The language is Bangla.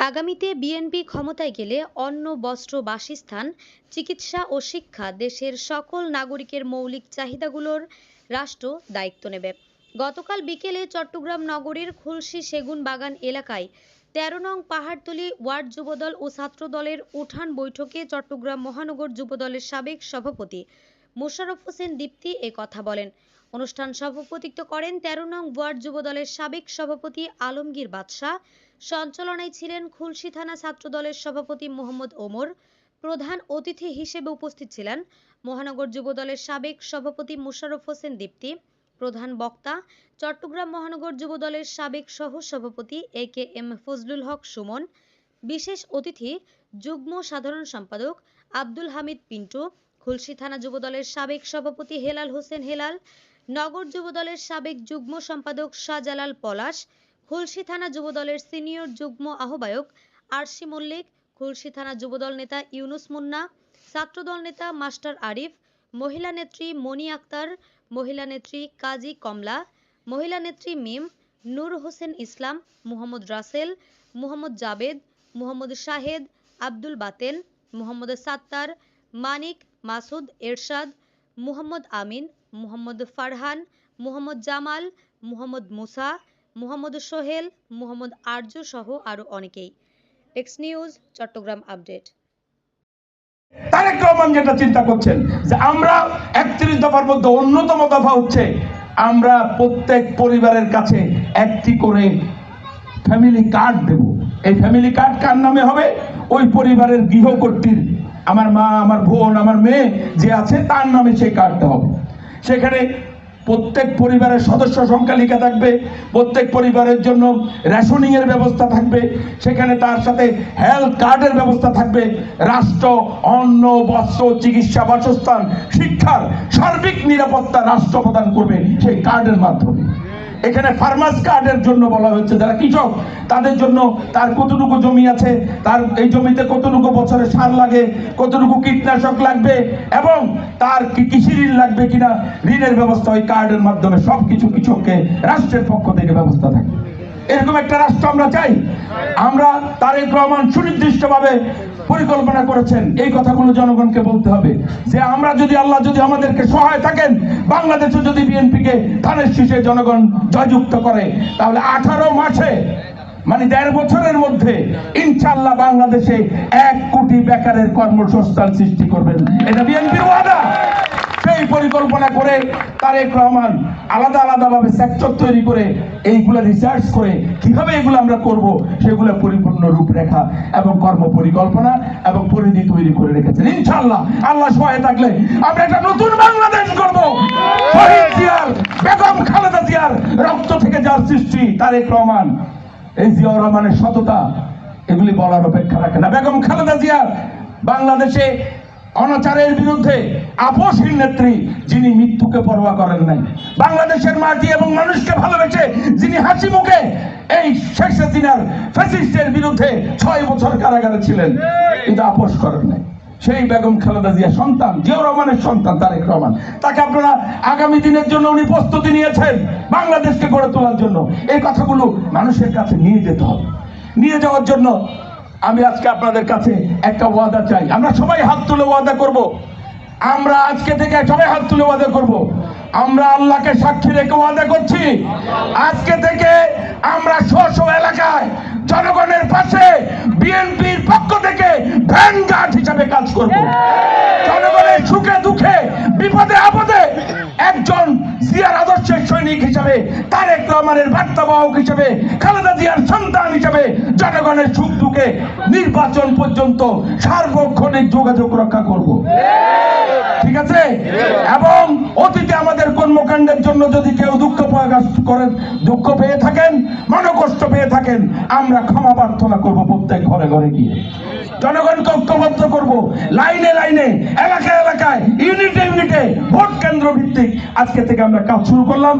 আগামীতে বিএনপি ক্ষমতায় গেলে অন্ন, বস্ত্র, বাসস্থান, চিকিৎসা ও শিক্ষা দেশের সকল নাগরিকের মৌলিক চাহিদাগুলোর রাষ্ট্র দায়িত্ব নেবে। গতকাল বিকেলে চট্টগ্রাম নগরীর খুলশি সেগুন বাগান এলাকায় তেরো নং পাহাড়তলি ওয়ার্ড যুবদল ও ছাত্রদলের উঠান বৈঠকে চট্টগ্রাম মহানগর যুবদলের সাবেক সভাপতি মোশাররফ হোসেন দীপ্তি এ কথা বলেন। অনুষ্ঠান সভাপতিত্ব করেন তেরো নং ওয়ার্ড যুবদলের সাবেক সভাপতি আলমগীর বাদশাহ। সঞ্চালনায় ছিলেন খুলশী থানা ছাত্রদলের সভাপতি মোহাম্মদ ওমর। প্রধান অতিথি হিসেবে উপস্থিত ছিলেন মহানগর যুবদলের সাবেক সভাপতি মোশাররফ হোসেন দীপ্তি, প্রধান বক্তা চট্টগ্রাম মহানগর যুবদলের সাবেক সহ সভাপতি A K M Fazlul Haque Sumon, বিশেষ অতিথি যুগ্ম সাধারণ সম্পাদক আব্দুল হামিদ পিন্টু, খুলশী থানা যুবদলের সাবেক সভাপতি হেলাল হোসেন হেলাল নগর যুবদলের সাবেক যুগ্ম সম্পাদক শাহজালাল পলাশ, খুলশী থানা যুবদলের সিনিয়র যুগ্ম আহ্বায়ক আরশি মল্লিক, খুলশী থানা যুবদল নেতা ইউনুস মুন্না ছাত্রদল নেতা মাস্টার আরিফ, মহিলা নেত্রী মনি আক্তার, মহিলা নেত্রী কাজী কমলা, মহিলা নেত্রী মিম, নূর হোসেন ইসলাম, মুহাম্মদ রাসেল, মুহাম্মদ জাবেদ, মুহাম্মদ শাহেদ, আব্দুল বাতেন, মুহাম্মদ সাত্তার, মানিক মাসুদ এরশাদ, মুহাম্মদ আমিন মুহাম্মদ ফারহান, মুহাম্মদ জামাল, মুহাম্মদ মুসা, মুহাম্মদ সোহেল, মুহাম্মদ আরজু সহ আরও অনেকেই। X news Chattogram update Tarique Rahman যেটা চিন্তা করছেন, যে আমরা একত্রিশ দফার মধ্যে অন্যতম দফা হচ্ছে, আমরা প্রত্যেক পরিবারের কাছে একটি করে ফ্যামিলি কার্ড দেব। এই ফ্যামিলি কার্ড কার নামে হবে? ওই পরিবারের গৃহকর্তীর আমার মা, আমার বোন, আমার মেয়ে যে আছে, তার নামে সেই কার্ডটা হবে। সেখানে প্রত্যেক পরিবারের সদস্য সংখ্যা লেখা থাকবে, প্রত্যেক পরিবারের জন্য রেশনিংয়ের ব্যবস্থা থাকবে, সেখানে তার সাথে হেলথ কার্ডের ব্যবস্থা থাকবে, রাষ্ট্র, অন্ন, বস্ত্র, চিকিৎসা, বাসস্থান, শিক্ষার সার্বিক নিরাপত্তা রাষ্ট্র প্রদান করবে সেই কার্ডের মাধ্যমে। এখানে ফার্মাস কার্ডের জন্য বলা হচ্ছে, যারা কৃষক, তাদের জন্য তার কতটুকু জমি আছে, তার এই জমিতে কতটুকু বছরে সার লাগে, কতটুকু কীটনাশক লাগবে, এবং তার কৃষি ঋণ লাগবে কিনা, ঋণের ব্যবস্থা ওই কার্ডের মাধ্যমে সব কিছু কৃষককে, রাষ্ট্রের পক্ষ থেকে ব্যবস্থা থাকে। এরকম একটা রাষ্ট্র আমরা চাই। আমরা তারেক রহমান সুনির্দিষ্টভাবে পরিকল্পনা করেছেন। এই কথাগুলো জনগণকে বলতে হবে। যে আমরা যদি আল্লাহ যদি আমাদেরকে সহায় থাকেন, বাংলাদেশে যদি বিএনপিকে ধানের শীষে জনগণ জয়যুক্ত করে, তাহলে আঠারো মাসে মানে দেড় বছরের মধ্যে ইনশাল্লাহ বাংলাদেশে এক কোটি বেকারের কর্মসংস্থান সৃষ্টি করবেন। এটা বিএনপির ওয়াদা। সেই পরিকল্পনা করে তারেক রহমান আলাদা আলাদাভাবে সেক্টর তৈরি করে এইগুলো রিসার্চ করে কীভাবে এগুলো আমরা করব, সেগুলো পরিপূর্ণ রূপরেখা এবং কর্ম পরিকল্পনা এবং পরিধি তৈরি করে রেখেছেন। ইনশাআল্লাহ, আল্লাহ সহায় থাকলে আমরা একটা নতুন বাংলাদেশ করব শহীদ জিয়ার, বেগম খালেদা জিয়ার রক্ত থেকে যার সৃষ্টি, তারেক রহমান। এই জিয়াউর রহমানের সততা, এগুলি বলার অপেক্ষা রাখে না। বেগম খালেদা জিয়ার বাংলাদেশে অনাচারের বিরুদ্ধে আপোষহীন নেত্রী যিনি মৃত্যুকে পরোয়া করেন নাই। বাংলাদেশের মাটি এবং মানুষকে ভালোবেসে যিনি হাসি মুখে এই শেখ হাসিনার ফ্যাসিস্টের বিরুদ্ধে ছয় বছর কারাগারে ছিলেন, কিন্তু আপোষ করেন নাই। সেই বেগম খালেদা জিয়া সন্তান, জিয়াউর রহমানের সন্তান, তারেক রহমান। তাকে আপনারা আগামী দিনের জন্য উনি প্রস্তুতি নিয়েছেন বাংলাদেশকে গড়ে তোলার জন্য। এই কথাগুলো মানুষের কাছে নিয়ে যেতে হবে। নিয়ে যাওয়ার জন্য আমি আজকে আপনাদের কাছে একটা ওয়াদা চাই। আমরা সবাই হাত তুলে ওয়াদা করব। আমরা আজকে থেকে সবাই হাত তুলে ওয়াদা করব। আমরা আল্লাহকে সাক্ষী রেখে ওয়াদা করছি। আজকে থেকে আমরা স্ব এলাকায় জনগণের পাশে বিএনপির পক্ষ থেকে ভ্যানগার্ড হিসাবে কাজ করব। জনগণের সুখে দুঃখে, বিপদে আপদে একজন জিয়ার আদর্শের সৈনিক হিসাবে, তারেক রহমানের বার্তাবাহক হিসাবে, খালেদা জিয়ার সন্তান হিসাবে জনগণের সুখ দুঃখে নির্বাচন পর্যন্ত সার্বক্ষণিক যোগাযোগ রক্ষা করব। ঠিক আছে? এবং অতীতে আমাদের কর্মকাণ্ডের জন্য যদি কেউ দুঃখ প্রকাশ করেন দুঃখ পেয়ে থাকেন, মনোকষ্ট পেয়ে থাকেন, আমরা ক্ষমা প্রার্থনা করব প্রত্যেক ঘরে ঘরে গিয়ে। জনগণকে ঐক্যবদ্ধ করব। লাইনে লাইনে, এলাকায় এলাকায়, ইউনিটে ইউনিটে, ভোট কেন্দ্র ভিত্তিক আজকে থেকে আমরা কাজ শুরু করলাম।